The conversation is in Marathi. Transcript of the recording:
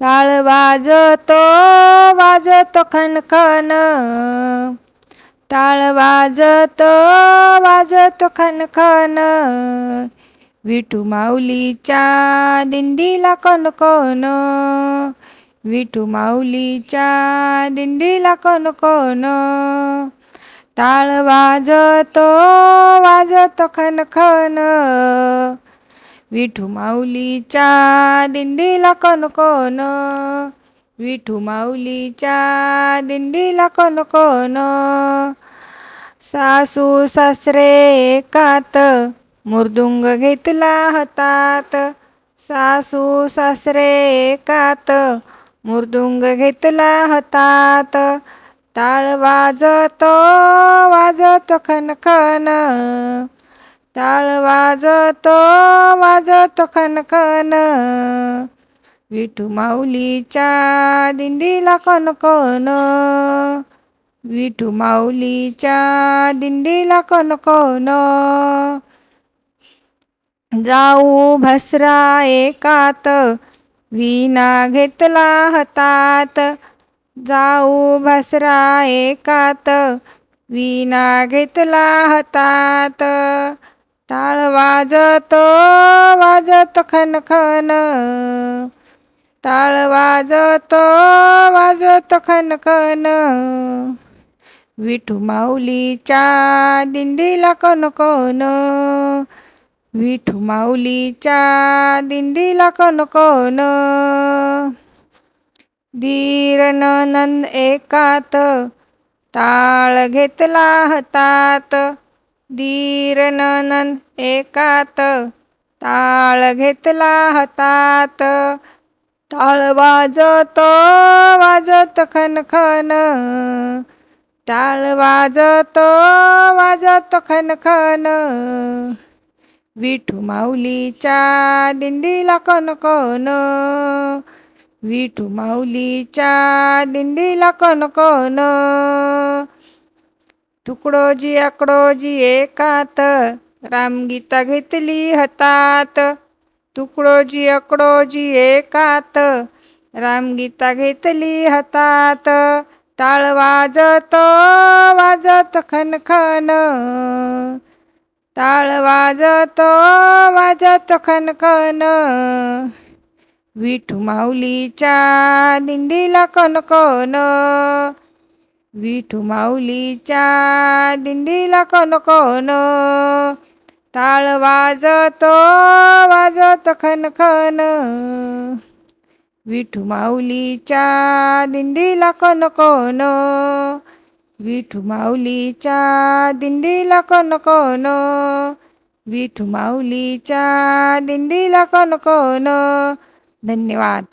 टाळ वाजतो वाजतो खनखन. टाळ वाजतो वाजतो खनखन. विठू माऊलीच्या दिंडीला कोण कोण? विठू माऊलीच्या दिंडीला कोण कोण? टाळ वाजतो वाजतो खनखन. विठू माऊलीच्या दिंडीला कोण कोण विठू माऊलीच्या दिंडीला कोण कोण सासू सासरे एकात मुर्दुंग घेतला हातात. सासू सासरे एकात मुर्दुंग घेतला हातात. टाळ वाजतो वाजतो खनखन. टाळ वाजतो वाजतो खनखन विठू माऊलीच्या दिंडीला कोण विठू माऊलीच्या दिंडीला कोण कोण जाऊ भसरा एकात विना घेतला हातात. जाऊ भसरा एकात विना घेतला हातात. टाळ वाजतो खन खनखन. टाळ वाजतो वाजतो खनखन. विठू माऊलीच्या दिंडीला कोण कोण विठू माऊलीच्या दिंडीला कोण कोण धीर नंद एकात टाळ घेतला हातात. धीर एकात टाळ घेतला हातात. टाळ वाजतो वाजत खनखन. टाळ वाजतो वाजत खनखन. विठू माऊलीच्या दिंडीला कोण विठू माऊलीच्या दिंडीला कोण तुकडोजी अकडोजी एकात रामगीता घेतली हातात. तुकडोजी अकडोजी एकात रामगीता घेतली हातात. टाळ वाजत वाजत खनखन. टाळ वाजत वाजत खनखन. विठू माऊलीच्या दिंडीला कनकन विठू माऊलीच्या दिंडीला कोण कोण? टाळ वाजतो वाजत खनखन. विठू माऊलीच्या दिंडीला कोण कोण? विठू माऊलीच्या दिंडीला कोण कोण? विठू माऊलीच्या दिंडीला कोण कोण? धन्यवाद.